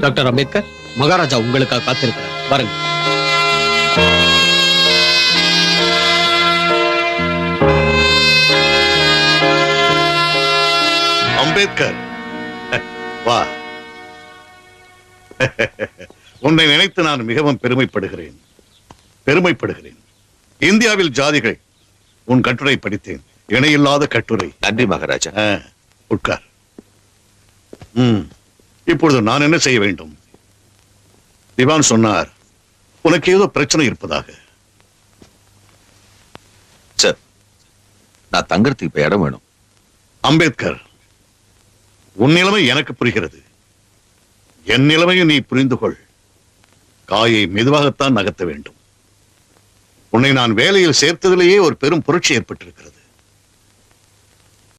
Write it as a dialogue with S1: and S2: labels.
S1: Doctor Ambedkar Maharaja உங்களுக்காக காத்திருக்கிறார். பாருங்க
S2: அம்பேத்கர். வா. உன்னை நினைத்து நான் மிகவும் பெருமைப்படுகிறேன். பெருமைப்படுகிறேன். இந்தியாவில் ஜாதிகள் உன் கட்டுரை படித்தேன். இணையில்லாத கட்டுரை.
S3: நன்றி மகாராஜா.
S2: உட்கார். ம். இப்பொழுது நான் என்ன செய்ய வேண்டும்? திவான் சொன்னார் உனக்கு ஏதோ பிரச்சனை இருப்பதாக.
S3: சார் நான் தங்கறதுக்கு இப்ப இடம் வேணும்.
S2: அம்பேத்கர் உன் நிலைமை எனக்கு புரிகிறது. என் நிலைமையும் நீ புரிந்து கொள். காயை மெதுவாகத்தான் நகர்த்த வேண்டும். உன்னை நான் வேலையில் சேர்த்ததிலேயே ஒரு பெரும் புரட்சி ஏற்பட்டிருக்கிறது.